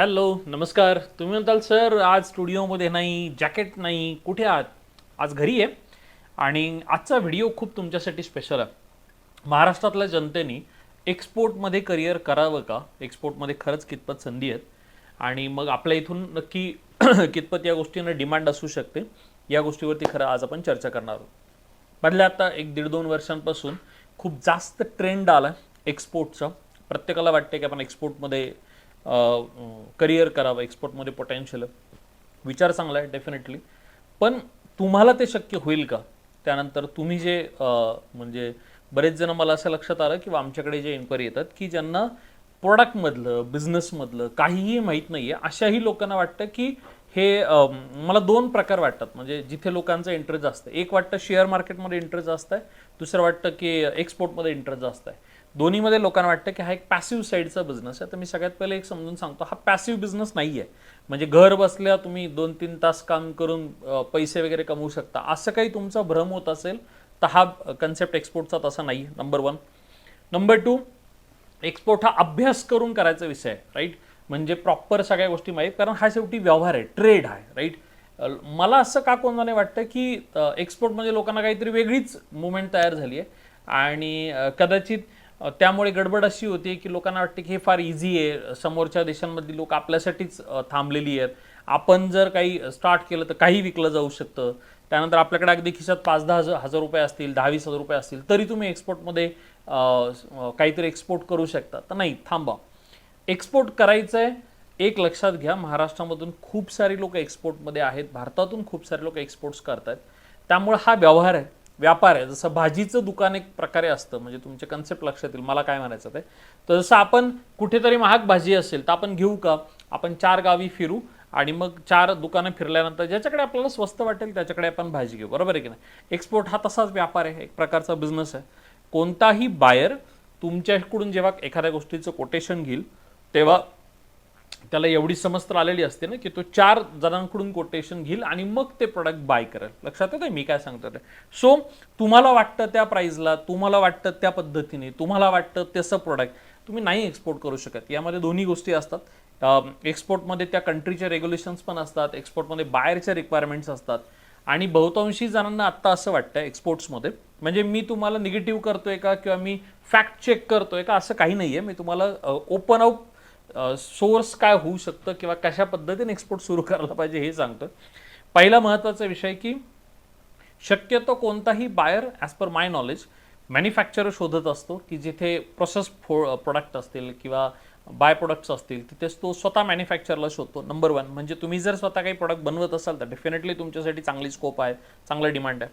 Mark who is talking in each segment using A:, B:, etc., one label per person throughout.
A: Hello नमस्कार. तुम्ही म्हणताल sir आज स्टुडिओमध्ये नाही जॅकेट नाही कुठे आहात? आज घरी आहे. आणि आजचा व्हिडिओ खूप तुमच्यासाठी स्पेशल आहे. महाराष्ट्रातल्या जनतेने एक्सपोर्टमध्ये करिअर करावं का? एक्सपोर्टमध्ये खरंच कितपत संधी आहेत? आणि मग आपल्या इथून नक्की कितपत या गोष्टींना डिमांड असू शकते? या गोष्टीवरती खरं आज आपण चर्चा करणार आहोत. मधल्या आता एक दीड दोन वर्षांपासून खूप जास्त ट्रेंड आला एक्सपोर्टचा प्रत्येकाला वाटते की आपण एक्सपोर्टमध्ये करिअर करावं एक्सपोर्टमध्ये पोटेन्शियल विचार चांगला आहे डेफिनेटली पण तुम्हाला ते शक्य होईल का? त्यानंतर तुम्ही जे म्हणजे बरेच जण मला असं लक्षात आलं किंवा आमच्याकडे जे इन्क्वायरी येतात की ज्यांना प्रोडक्टमधलं बिझनेसमधलं काहीही माहीत नाही आहे अशाही लोकांना वाटतं की हे मला दोन प्रकार वाटतात. म्हणजे जिथे लोकांचा इंटरेस्ट जास्त आहे. एक वाटतं शेअर मार्केटमध्ये इंटरेस्ट जास्त आहे. दुसरं वाटतं की एक्सपोर्टमध्ये इंटरेस्ट जास्त आहे. दोन्हीमध्ये लोकांना वाटतं की हा एक पॅसिव्ह साईडचा बिझनेस आहे. तर मी सगळ्यात पहिले एक समजून सांगतो हा पॅसिव्ह बिझनेस नाही आहे म्हणजे घर बसल्या तुम्ही दोन तीन तास काम करून पैसे वगैरे कमवू शकता. असं काही तुमचा भ्रम होत असेल तर हा कन्सेप्ट एक्सपोर्टचा तसा नाही number one number two export हा अभ्यास करून करायचा विषय आहे राईट म्हणजे प्रॉपर सगळ्या गोष्टी माहीत. कारण हा शेवटी व्यवहार आहे ट्रेड आहे राईट मला असं का कोणाने वाटतं की एक्सपोर्ट म्हणजे लोकांना काहीतरी वेगळीच मुवमेंट तयार झाली आहे. आणि कदाचित त्यामुळे गडबड अशी होती की लोकांना वाटते की हे फार इझी आहे. समोरच्या देशांमधली लोक आपल्यासाठीच थांबलेली आहेत. आपण जर काही स्टार्ट केलं तर काही विकलं जाऊ शकतं. त्यानंतर आपल्याकडे अगदी खिशात पाच दहा हजार हजार रुपये असतील दहावीस हजार रुपये असतील तरी तुम्ही एक्सपोर्टमध्ये काहीतरी एक्सपोर्ट करू शकता. तर नाही थांबा. एक्सपोर्ट करायचं आहे एक लक्षात घ्या महाराष्ट्रामधून खूप सारी लोक एक्सपोर्टमध्ये आहेत. भारतातून खूप सारे लोक एक्सपोर्ट्स आहेत त्यामुळे हा व्यवहार आहे. व्यापार आहे. जसं भाजीचं दुकान एक प्रकारे असतं म्हणजे तुमचे कन्सेप्ट लक्षात येईल. मला काय म्हणायचं ते? तर जसं आपण कुठेतरी महाग भाजी असेल तर आपण घेऊ का? आपण चार गावी फिरू आणि मग चार दुकानं फिरल्यानंतर ज्याच्याकडे आपल्याला स्वस्त वाटेल त्याच्याकडे आपण भाजी घेऊ. बरोबर आहे की नाही? एक्सपोर्ट हा तसाच व्यापार आहे. एक प्रकारचा बिझनेस आहे. कोणताही बायर तुमच्याकडून जेव्हा एखाद्या गोष्टीचं कोटेशन घेईल तेव्हा त्याला एवढी समज तर आलेली असते ना की तो चार जणांकडून कोटेशन घेईल आणि मग ते प्रोडक्ट बाय करेल. लक्षात येतं मी काय सांगतो ते. सो तुम्हाला वाटतं त्या प्राईजला तुम्हाला वाटतं त्या पद्धतीने तुम्हाला वाटतं तसं प्रोडक्ट तुम्ही नाही एक्सपोर्ट करू शकत. यामध्ये दोन्ही गोष्टी असतात. एक्सपोर्टमध्ये त्या कंट्रीच्या रेग्युलेशन्स पण असतात. एक्सपोर्टमध्ये बाहेरच्या रिक्वायरमेंट्स असतात. आणि बहुतांशी जणांना आत्ता असं वाटतं एक्सपोर्ट्समध्ये म्हणजे मी तुम्हाला निगेटिव्ह करतोय का किंवा मी फॅक्ट चेक करतोय का असं काही नाही आहे मी तुम्हाला ओपन आउट सोर्स काय होऊ शकतं किंवा कशा पद्धतीने एक्सपोर्ट सुरू करायला पाहिजे हे सांगतं पहिला महत्त्वाचा विषय की शक्यतो कोणताही buyer as per my knowledge manufacturer शोधत असतो की जिथे प्रोसेस फो प्रोडक्ट असतील किंवा बाय प्रोडक्ट्स असतील तिथेच तो स्वतः मॅन्युफॅक्चरला शोधतो. नंबर वन म्हणजे तुम्ही जर स्वतः काही प्रोडक्ट बनवत असाल तर डेफिनेटली तुमच्यासाठी चांगली स्कोप आहे चांगला डिमांड आहे.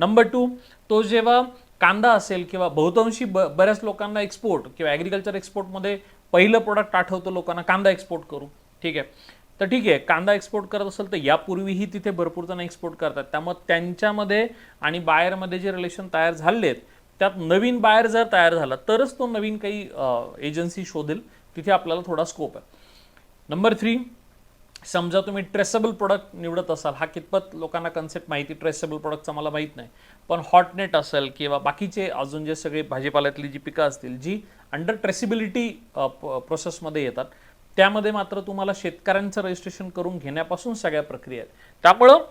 A: नंबर टू तो जेव्हा कांदा असेल किंवा बहुतांशी ब बऱ्याच लोकांना एक्सपोर्ट किंवा ॲग्रिकल्चर एक्सपोर्टमध्ये पहिलं प्रोडक्ट आठवतं लोकांना कांदा एक्सपोर्ट करू ठीक आहे? तर ठीक आहे कांदा एक्सपोर्ट करत असेल तर यापूर्वीही तिथे भरपूर जण एक्सपोर्ट करतात. त्यामुळे त्यांच्यामध्ये आणि बायरमध्ये जे रिलेशन तयार झाले आहेत त्यात नवीन बायर जर तयार झाला तरच तो नवीन काही एजन्सी शोधेल. तिथे आपल्याला थोडा स्कोप आहे. नंबर थ्री समजा तुम्ही ट्रेसेबल प्रोडक्ट निवडत असाल हा कितपत लोकांना कन्सेप्ट माहिती ट्रेसेबल प्रोडक्टचा मला माहीत नाही. पण हॉटनेट असेल किंवा बाकीचे अजून जे सगळे भाजीपाल्यातली जी पिकं असतील जी अंडर ट्रेसिबिलिटी प्रोसेसमध्ये येतात त्यामध्ये मात्र तुम्हाला शेतकऱ्यांचं रजिस्ट्रेशन करून घेण्यापासून सगळ्या प्रक्रिया आहेत. त्यामुळं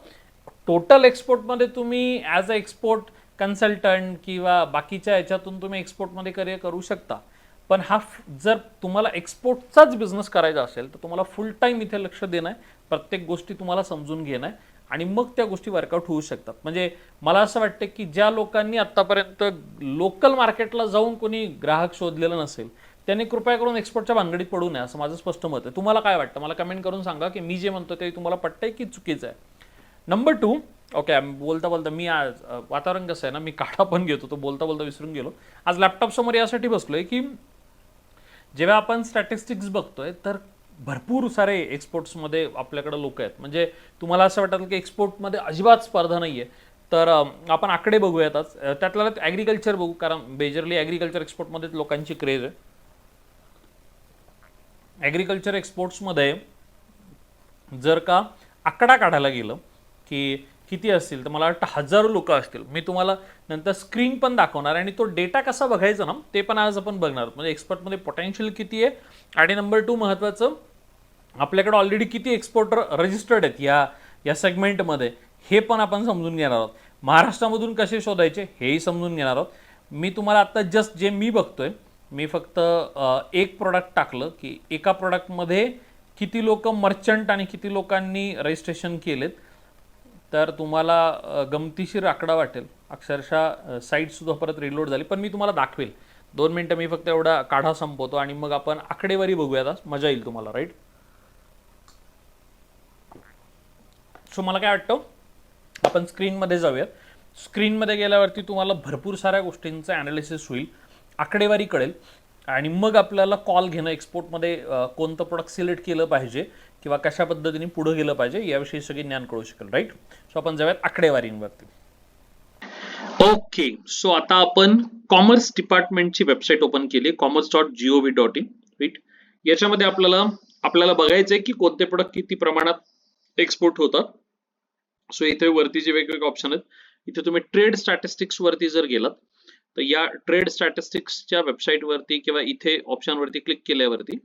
A: टोटल एक्सपोर्टमध्ये तुम्ही ॲज अ एक्सपोर्ट कन्सल्टंट किंवा बाकीच्या याच्यातून तुम्ही एक्सपोर्टमध्ये करिअर करू शकता. पण हा जर तुम्हाला एक्सपोर्टचाच बिझनेस करायचा असेल तर तुम्हाला फुल टाईम इथे लक्ष देणं आहे. प्रत्येक गोष्टी तुम्हाला समजून घेणं आहे. आणि मग त्या गोष्टी वर्कआउट होऊ शकतात. म्हणजे मला असं वाटतं की ज्या लोकांनी आत्तापर्यंत लोकल मार्केटला जाऊन कोणी ग्राहक शोधलेलं नसेल त्यांनी कृपया करून एक्सपोर्टच्या भानगडीत पडू नये असं माझं स्पष्ट मत आहे. तुम्हाला काय वाटतं? मला कमेंट करून सांगा की मी जे म्हणतो ते तुम्हाला पटतंय की चुकीचं आहे? नंबर टू ओके बोलता बोलता मी आज वातावरण कसं आहे ना मी काढा पण घेतो तो बोलता बोलता विसरून गेलो. आज लॅपटॉप समोर यासाठी बसलोय की जेव्हा आपण स्टॅटिस्टिक्स बघतोय तर भरपूर सारे एक्सपोर्ट्समध्ये आपल्याकडे लोक आहेत. म्हणजे तुम्हाला असं वाटतं की एक्सपोर्टमध्ये अजिबात स्पर्धा नाही आहे तर आपण आकडे बघूयातच त्यातल्या ॲग्रिकल्चर बघू कारण मेजरली ॲग्रिकल्चर एक्सपोर्टमध्येच लोकांची क्रेज आहे. ॲग्रिकल्चर एक्सपोर्ट्समध्ये जर का आकडा काढायला गेलं की किती असतील तर मला वाटतं हजारो लोक असतील. मी तुम्हाला नंतर स्क्रीन पण दाखवणार आणि तो डेटा कसा बघायचा ना ते पण आज आपण बघणार म्हणजे एक्सपर्टमध्ये पोटेन्शियल किती आहे आणि नंबर टू महत्त्वाचं आपल्याकडे ऑलरेडी किती एक्सपोर्टर रजिस्टर्ड आहेत या या सेगमेंटमध्ये हे पण आपण समजून घेणार आहोत. महाराष्ट्रामधून कसे शोधायचे हेही समजून घेणार आहोत. मी तुम्हाला आता जस्ट जे मी बघतोय मी फक्त एक प्रोडक्ट टाकलं की एका प्रोडक्टमध्ये किती लोक मर्चंट आणि किती लोकांनी रजिस्ट्रेशन केलेत. तर तुम्हाला गमतीशीर आकडा वाटेल. अक्षरशः साईट सुद्धा परत रिलोड झाली. पण मी तुम्हाला दाखवेल. दोन मिनटं मी फक्त एवढा काढा संपवतो आणि मग आपण आकडेवारी बघूयात आज. मजा येईल तुम्हाला राईट सो मला काय वाटतं? आपण स्क्रीनमध्ये जाऊयात. स्क्रीनमध्ये गेल्यावरती तुम्हाला भरपूर साऱ्या गोष्टींचं ॲनालिसिस होईल. आकडेवारी कळेल. आणि मग आपल्याला कॉल घेणं एक्सपोर्टमध्ये कोणतं प्रोडक्ट सिलेक्ट केलं पाहिजे किंवा कशा पद्धतीने पुढे गेलं पाहिजे याविषयी सगळे ज्ञान कळू शकेल राईट सो आपण जाऊयात आकडेवारींवरती. ओके सो आता आपण कॉमर्स डिपार्टमेंटची वेबसाईट ओपन केली commerce dot GOV dot in right याच्यामध्ये आपल्याला आपल्याला बघायचं आहे की कोणते प्रोडक्ट किती प्रमाणात एक्सपोर्ट होतात. सो इथे वरती जे वेगवेगळे ऑप्शन आहेत इथे तुम्ही ट्रेड स्टॅटिस्टिक्स वरती जर गेलात तर या ट्रेड स्टॅटिस्टिक्सच्या वेबसाईट वरती किंवा इथे ऑप्शन वरती क्लिक केल्यावरती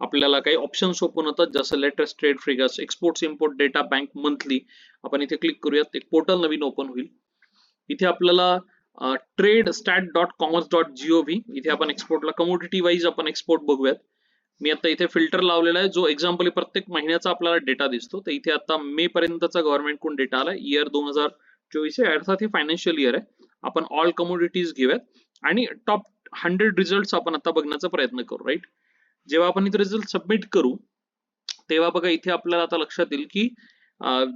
A: आपल्याला काही ऑप्शन्स ओपन होतात जसं latest trade figures exports import data bank monthly आपण इथे क्लिक करूयात. एक पोर्टल नवीन ओपन होईल. इथे आपल्याला trade stat dot commerce dot GOV इथे आपण एक्सपोर्टला कमोडिटी वाईज आपण एक्सपोर्ट बघूयात. मी आता इथे फिल्टर लावलेला आहे. जो एक्झाम्पल प्रत्येक महिन्याचा आपल्याला डेटा दिसतो. तर इथे आता मे पर्यंतचा गव्हर्नमेंट कोण डेटा आला इयर दोन हजार चोवीस आहे. अर्थात हे फायनान्शियल इयर आहे. आपण ऑल कमोडिटीज घेऊयात. आणि टॉप हंड्रेड रिझल्ट आपण आता बघण्याचा प्रयत्न करू राईट जेव्हा आपण इथे रिझल्ट सबमिट करू तेव्हा बघा इथे आपल्याला आता लक्षात येईल की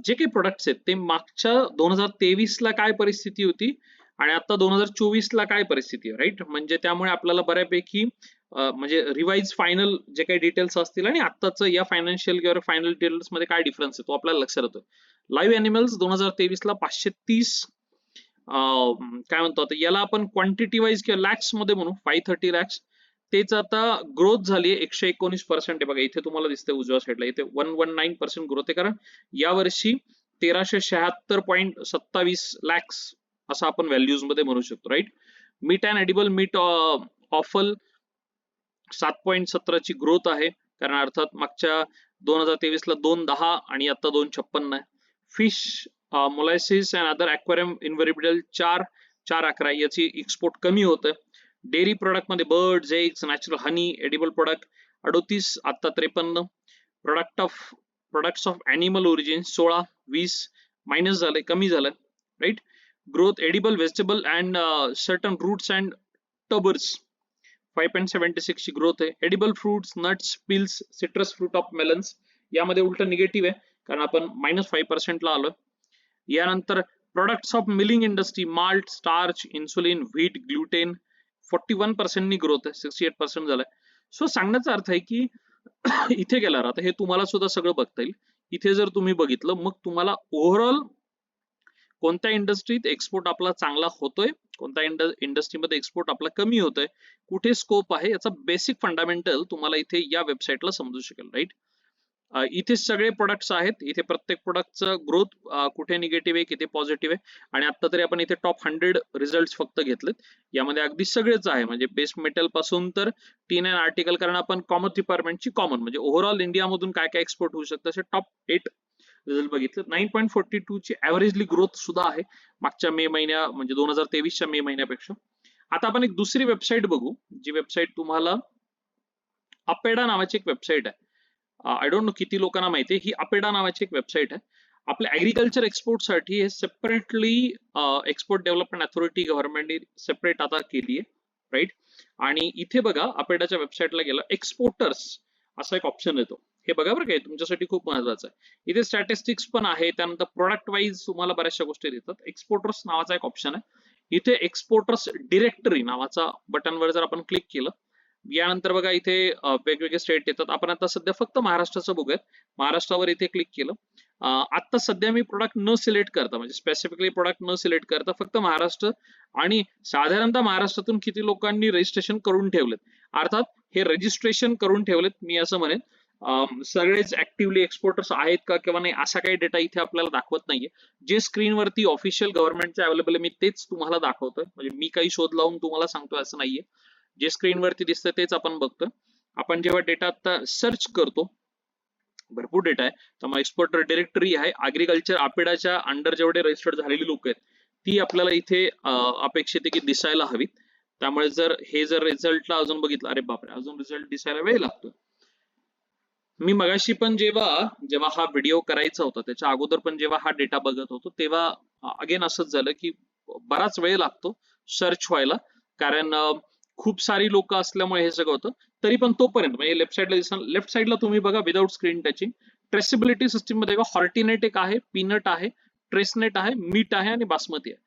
A: जे काही प्रोडक्ट्स आहेत ते मागच्या दोन हजार तेवीस ला काय परिस्थिती होती आणि आता दोन हजार चोवीस ला काय परिस्थिती आहे राईट म्हणजे त्यामुळे आपल्याला बऱ्यापैकी म्हणजे रिवाइज फायनल जे काही डिटेल्स असतील आणि आताच या फायनान्शियल किंवा फायनल डिटेल्समध्ये काय डिफरन्स आहे तो आपल्याला लक्षात येतो लाईव्ह अॅनिमल्स दोन हजार तेवीस ला पाचशे तीस काय म्हणतो आता याला आपण क्वांटिटी वाईज किंवा लॅक्समध्ये म्हणू फाय थर्टी लॅक्स तेच आता ग्रोथ झाली आहे. एकशे एकोणीस पर्सेंट आहे. बघा इथे तुम्हाला दिसते उजव्या साईडला इथे one one nine percent growth आहे. कारण यावर्षी तेराशे शहात्तर पॉईंट सत्तावीस लॅक्स असं आपण व्हॅल्यूजमध्ये म्हणू शकतो right meat and edible meat offal सात पॉईंट सतराची ग्रोथ आहे. कारण अर्थात मागच्या दोन हजार तेवीस ला दोन दहा आणि आता दोन छप्पन्न आहे. Fish molluscs and other aquarium invertebrates चार चार अकरा याची एक्सपोर्ट कमी होत आहे डेअरी प्रोडक्टमध्ये birds eggs natural honey edible product अडोतीस आता त्रेपन्न. Product of products of animal origin सोळा वीस मायनस झालंय कमी झालंय right growth edible vegetable and certain roots and tubers five point seventy six ची ग्रोथ आहे. Edible fruits nuts peels citrus fruit of melons यामध्ये उलट निगेटिव्ह आहे कारण आपण मायनस फाईव्ह पर्सेंटला आलो यानंतर products of milling industry malt starch insulin wheat gluten forty one पर्सेंटनी growth आहे सिक्स्टी एट पर्सेंट झालाय. सो सांगण्याचा अर्थ आहे की इथे गेल्यावर आता हे तुम्हाला सुद्धा सगळं बघता येईल. इथे जर तुम्ही बघितलं मग तुम्हाला ओव्हरऑल कोणत्या इंडस्ट्रीत एक्सपोर्ट आपला चांगला होतोय कोणत्या इंडस्ट्रीमध्ये एक्सपोर्ट आपला कमी होतोय कुठे स्कोप आहे याचा बेसिक फंडामेंटल तुम्हाला इथे या वेबसाईटला समजू शकेल राईट इथे सगळे प्रोडक्ट्स आहेत. इथे प्रत्येक प्रोडक्टचं ग्रोथ कुठे निगेटिव्ह आहे किती पॉझिटिव्ह आहे. आणि आता तरी आपण इथे टॉप हंड्रेड रिझल्ट फक्त घेतलेत. यामध्ये अगदी सगळेच आहे. म्हणजे बेस मेटलपासून तर टीन अँड आर्टिकल कारण आपण कॉमर्स डिपार्टमेंटची कॉमन म्हणजे ओव्हरऑल इंडियामधून काय काय एक्सपोर्ट होऊ शकतं असे टॉप एट रिझल्ट बघितले नाईन पॉईंट फोर्टी टू ची ऍव्हरेजली ग्रोथ सुद्धा आहे. मागच्या मे महिन्या म्हणजे दोन हजार तेवीसच्या मे महिन्यापेक्षा. आता आपण एक दुसरी वेबसाईट बघू. जी वेबसाईट तुम्हाला अपेडा नावाची एक वेबसाईट आहे. आय डोंट नो किती लोकांना माहिती आहे ही अपेडा नावाची एक वेबसाईट आहे. आपल्या ऍग्रिकल्चर एक्सपोर्टसाठी हे सेपरेटली एक्सपोर्ट डेव्हलपमेंट अथॉरिटी गव्हर्नमेंटने सेपरेट आता केली आहे राईट आणि इथे बघा अपेडाच्या वेबसाईटला गेला एक्सपोर्टर्स असा एक ऑप्शन येतो. हे बघा बरं काय तुमच्यासाठी खूप महत्वाचं आहे. इथे स्टॅटिस्टिक्स पण आहे त्यानंतर प्रोडक्ट वाईज तुम्हाला बऱ्याचशा गोष्टी देतात. एक्सपोर्टर्स नावाचा एक ऑप्शन आहे. इथे एक्सपोर्टर्स डिरेक्टरी नावाचा बटनवर जर आपण क्लिक केलं यानंतर बघा इथे वेगवेगळे स्टेट येतात. आपण आता सध्या फक्त महाराष्ट्राचं बघूयात. महाराष्ट्रावर इथे क्लिक केलं. आता सध्या मी प्रोडक्ट न सिलेक्ट करता म्हणजे स्पेसिफिकली प्रोडक्ट न सिलेक्ट करता फक्त महाराष्ट्र आणि साधारणतः महाराष्ट्रातून किती लोकांनी रजिस्ट्रेशन करून ठेवलेत? अर्थात हे रजिस्ट्रेशन करून ठेवलेत मी असं म्हणेन. सगळेच ऍक्टिव्हली एक्सपोर्टर्स आहेत का किंवा नाही असा काही डेटा इथे आपल्याला दाखवत नाहीये. जे स्क्रीनवरती ऑफिशियल गव्हर्नमेंटचे अवेलेबल आहे मी तेच तुम्हाला दाखवतोय. म्हणजे मी काही शोध लावून तुम्हाला सांगतोय असं नाहीये. जे स्क्रीनवरती दिसतं तेच आपण बघतोय. आपण जेव्हा डेटा आता सर्च करतो भरपूर डेटा आहे. त्यामुळे एक्सपोर्ट डिरेक्टरी आहे. अग्रिकल्चर आपेडाच्या अंडर जेवढे रजिस्टर्ड झालेली लोक आहेत ती आपल्याला इथे अपेक्षित आहे की दिसायला हवीत. त्यामुळे जर हे जर रिझल्टला अजून बघितलं अरे बापरे अजून रिझल्ट दिसायला वेळ लागतो मी मगाशी पण जेव्हा जेव्हा हा व्हिडिओ करायचा होता त्याच्या अगोदर पण जेव्हा हा डेटा बघत होतो तेव्हा अगेन असंच झालं की बराच वेळ लागतो सर्च व्हायला. कारण खूप सारी लोक असल्यामुळे हे सगळं होतं. तरी पण तोपर्यंत म्हणजे लेफ्ट साईडला दिसणार लेफ्ट साईडला तुम्ही बघा विदाऊट स्क्रीन टचिंग ट्रेसिबिलिटी सिस्टीममध्ये हॉर्टिनेट एक आहे पीनट आहे ट्रेसनेट आहे मीट आहे आणि बासमती आहे.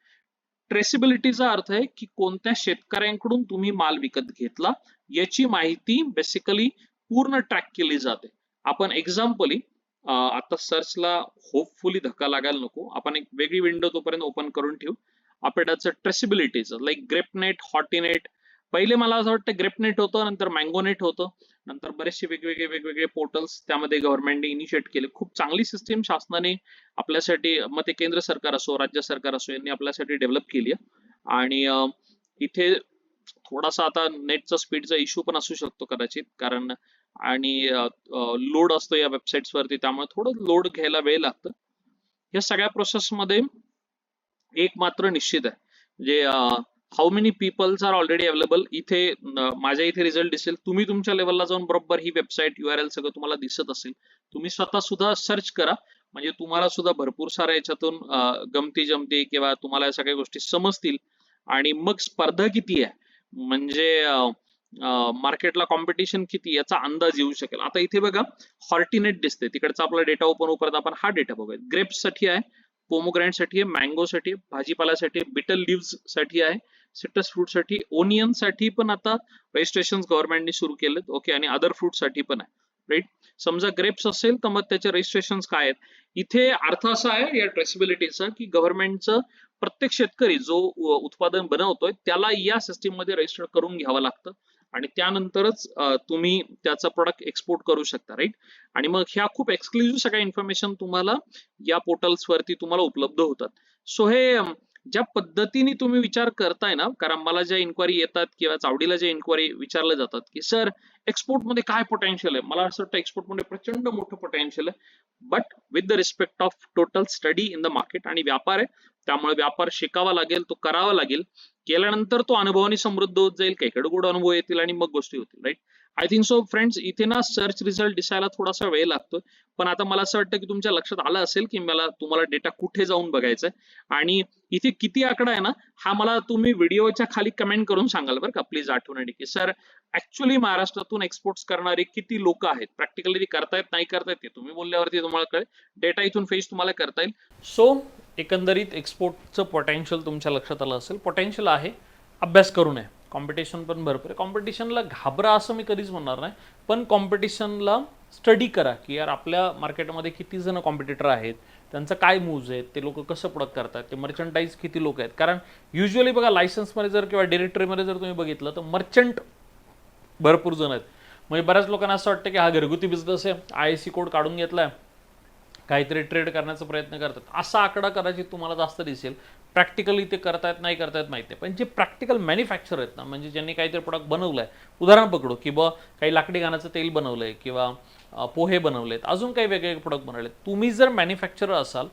A: ट्रेसिबिलिटीचा अर्थ आहे की कोणत्या शेतकऱ्यांकडून तुम्ही माल विकत घेतला याची माहिती बेसिकली पूर्ण ट्रॅक केली जाते. आपण एक्झाम्पली आता सर्चला होपफुली धक्का लागायला नको. आपण एक वेगळी विंडो तोपर्यंत ओपन करून ठेवू. आपल्याचं ट्रेसिबिलिटीचं लाईक ग्रेपनेट हॉटिनेट पहिले मला असं वाटतं ग्रेपनेट होतं नंतर मँगोनेट होतं. नंतर बरेचसे वेगवेगळे वेगवेगळे पोर्टल्स त्यामध्ये गव्हर्नमेंटने इनिशिएट केले. खूप चांगली सिस्टीम शासनाने आपल्यासाठी मग ते केंद्र सरकार असो राज्य सरकार असो यांनी आपल्यासाठी डेव्हलप केली आणि इथे थोडासा आता नेटचा स्पीडचा इश्यू पण असू शकतो कदाचित कारण आणि लोड असतो या वेबसाईट्स वरती त्यामुळे थोडं लोड घ्यायला वेळ लागतं. या सगळ्या प्रोसेस मध्ये एक मात्र निश्चित आहे. जे how many peoples are already available इथे माझ्या इथे रिझल्ट दिसेल. तुम्ही तुमच्या लेवलला जाऊन बरोबर ही वेबसाईट यू आर एल सगळं तुम्हाला दिसत असेल. तुम्ही स्वतः सुद्धा सर्च करा. म्हणजे तुम्हाला सुद्धा भरपूर साऱ्या याच्यातून गमती जमती किंवा तुम्हाला या सगळ्या गोष्टी समजतील. आणि मग स्पर्धा किती आहे? म्हणजे मार्केटला कॉम्पिटिशन किती याचा अंदाज येऊ शकेल. आता इथे बघा हॉर्टिनेट दिसते तिकडचा आपला डेटा ओपन करत आपण हा डेटा बघूया ग्रेप्ससाठी आहे पोमोग्रँडसाठी आहे मँगो साठी आहे, भाजीपाल्यासाठी आहे, बिटल लिव्हसाठी आहे सिट्रस फ्रूटसाठी ओनियनसाठी पण आता रजिस्ट्रेशन गव्हर्नमेंटने सुरू केलेत ओके आणि अदर फ्रूटसाठी पण आहे राईट समजा ग्रेप्स असेल तर मग त्याचे रजिस्ट्रेशन काय आहेत? इथे अर्थ असा आहे या ट्रेसिबिलिटीचा की गव्हर्नमेंटचं प्रत्येक शेतकरी जो उत्पादन बनवतोय त्याला या सिस्टीममध्ये रजिस्टर करून घ्यावं लागतं. आणि त्यानंतरच तुम्ही त्याचा प्रोडक्ट एक्सपोर्ट करू शकता राईट आणि मग ह्या खूप एक्सक्लुझिव्ह सगळ्या इन्फॉर्मेशन तुम्हाला या पोर्टल्स वरती तुम्हाला उपलब्ध होतात. सो हे ज्या पद्धतीने तुम्ही विचार करताय ना कारण मला ज्या इन्क्वायरी येतात किंवा चावडीला ज्या इन्क्वायरी विचारल्या जातात की सर एक्सपोर्टमध्ये काय पोटेन्शियल आहे? मला असं वाटतं एक्सपोर्टमध्ये प्रचंड मोठं पोटेन्शियल आहे. But with the respect of total study in the market आणि व्यापार आहे त्यामुळे व्यापार शिकावा लागेल तो करावा लागेल. केल्यानंतर तो अनुभवाने समृद्ध होत जाईल काही गोड अनुभव येतील आणि मग गोष्टी होतील right I think so friends इथे ना सर्च रिझल्ट दिसायला थोडासा वेळ लागतो पण आता मला असं वाटतं की तुमच्या लक्षात आलं असेल की मला तुम्हाला डेटा कुठे जाऊन बघायचा आहे आणि इथे किती आकडा आहे ना हा मला तुम्ही व्हिडिओच्या खाली कमेंट करून सांगाल बरं का. प्लीज आठवण की सर ऍक्च्युली महाराष्ट्रातून एक्सपोर्ट्स करणारे किती लोक आहेत? प्रॅक्टिकली ते करतायत नाही करतायत ते तुम्ही बोलल्यावरती तुम्हाला कळेल. डेटा इथून फेस तुम्हाला करता येईल. सो एकंदरीत एक्सपोर्टचं पोटेन्शियल तुमच्या लक्षात आलं असेल पोटेन्शियल आहे. अभ्यास करू नये. कॉम्पिटिशन पण भरपूर आहे. कॉम्पिटिशनला घाबरा असं मी कधीच म्हणणार नाही. पण कॉम्पिटिशनला स्टडी करा की यार आपल्या मार्केटमध्ये किती जण कॉम्पिटिटर आहेत त्यांचं काय मूव्ज आहेत ते लोक कसं प्रोडक्ट करतात ते मर्चंटाईज किती लोक आहेत. कारण युजली बघा लायसन्समध्ये जर किंवा डिरेक्टरीमध्ये जर तुम्ही बघितलं तर मर्चंट भरपूर जण आहेत. म्हणजे बऱ्याच लोकांना असं वाटतं की हा घरगुती बिझनेस आहे. आय सी कोड काढून घेतला आहे काहीतरी ट्रेड करण्याचा प्रयत्न करतात. असा आकडा कदाचित तुम्हाला जास्त दिसेल. प्रॅक्टिकली ते करतायत नाही करतायत माहिती आहे पण जे प्रॅक्टिकल मॅन्युफॅक्चर आहेत ना म्हणजे ज्यांनी काहीतरी प्रोडक्ट बनवलं आहे उदाहरण पकडू की बा काही लाकडी गाण्याचं तेल बनवलं आहे किंवा पोहे बनवलेत. अजून काही वेगवेगळे प्रोडक्ट बनवले तुम्ही जर मॅन्युफॅक्चरर असाल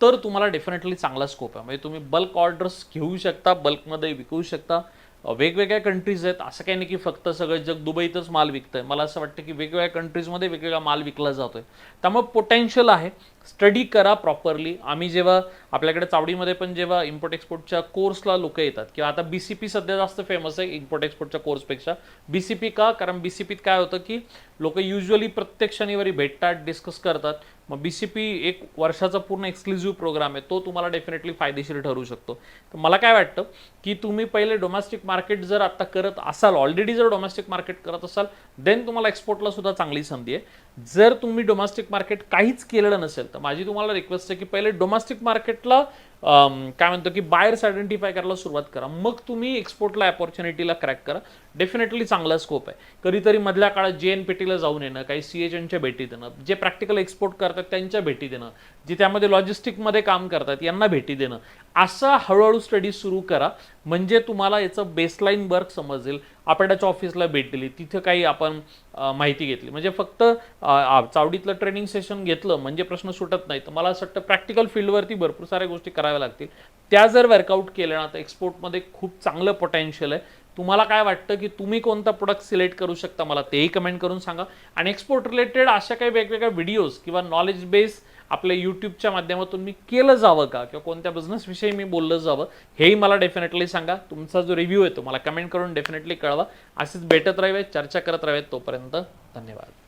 A: तर तुम्हाला डेफिनेटली चांगला स्कोप आहे. म्हणजे तुम्ही बल्क ऑर्डर्स घेऊ शकता बल्कमध्ये विकू शकता. वेगवेगळ्या कंट्रीज आहेत. असं काही नाही की फक्त सगळं जग दुबईतच माल विकतंय. मला असं वाटतं की वेगवेगळ्या कंट्रीजमध्ये वेगवेगळा माल विकला जातोय. त्यामुळे पोटेन्शियल आहे. स्टडी करा प्रॉपरली. आम्ही जेव्हा आपल्याकडे चावडीमध्ये पण जेव्हा इम्पोर्ट एक्सपोर्टच्या कोर्सला लोक येतात किंवा आता बी सी पी सध्या जास्त फेमस आहे इम्पोर्ट एक्सपोर्टच्या कोर्सपेक्षा बी सी पी का? कारण बी सी पीत काय होतं की लोक युजली प्रत्येक शनिवारी भेटतात डिस्कस करतात. मग बी सी पी एक वर्षाचा पूर्ण एक्सक्लुझिव्ह प्रोग्राम आहे तो तुम्हाला डेफिनेटली फायदेशीर ठरू शकतो. तर मला काय वाटतं की तुम्ही पहिले डोमेस्टिक मार्केट जर आता करत असाल ऑलरेडी जर डोमेस्टिक मार्केट करत असाल देन तुम्हाला एक्सपोर्टला सुद्धा चांगली संधी आहे. जर तुम्ही डोमेस्टिक मार्केट काहीच केलेलं नसेल तर माझी तुम्हाला रिक्वेस्ट आहे की पहिले डोमेस्टिक मार्केटला काय म्हणतो की बायर्स आयडेंटिफाय करायला सुरुवात करा. मग तुम्ही एक्सपोर्टला अपॉर्च्युनिटीला क्रॅक करा. डेफिनेटली चांगला स्कोप आहे. कधीतरी मधल्या काळात जे एन पेटीला जाऊन येणं काही सी एच एनच्या भेटी देणं जे प्रॅक्टिकल एक्सपोर्ट करतात त्यांच्या भेटी देणं जे त्यामध्ये लॉजिस्टिकमध्ये काम करतात यांना भेटी देणं. असा हळूहळू स्टडी सुरू करा. म्हणजे तुम्हाला याचं बेसलाईन वर्क समजेल. आपल्याच्या ऑफिसला भेट दिली. तिथं काही आपण माहिती घेतली. म्हणजे फक्त चावडीतलं ट्रेनिंग सेशन घेतलं म्हणजे प्रश्न सुटत नाही. तर मला असं वाटतं प्रॅक्टिकल फील्डवरती भरपूर साऱ्या गोष्टी करा कराव्या लागतील. त्या जर वर्कआउट केल्या ना तर एक्सपोर्टमध्ये खूप चांगलं पोटेन्शियल आहे. तुम्हाला काय वाटतं की तुम्ही कोणता प्रोडक्ट सिलेक्ट करू शकता? मला तेही कमेंट करून सांगा. आणि एक्सपोर्ट रिलेटेड अशा काही वेगवेगळ्या व्हिडिओज किंवा नॉलेज बेस आपल्या यूट्यूबच्या माध्यमातून मी केलं जावं का? किंवा कोणत्या बिझनेसविषयी मी बोललं जावं? हेही मला डेफिनेटली सांगा. तुमचा जो रिव्ह्यू आहे तो मला कमेंट करून डेफिनेटली कळवा. असेच भेटत राहावे चर्चा करत राहावेत तोपर्यंत धन्यवाद.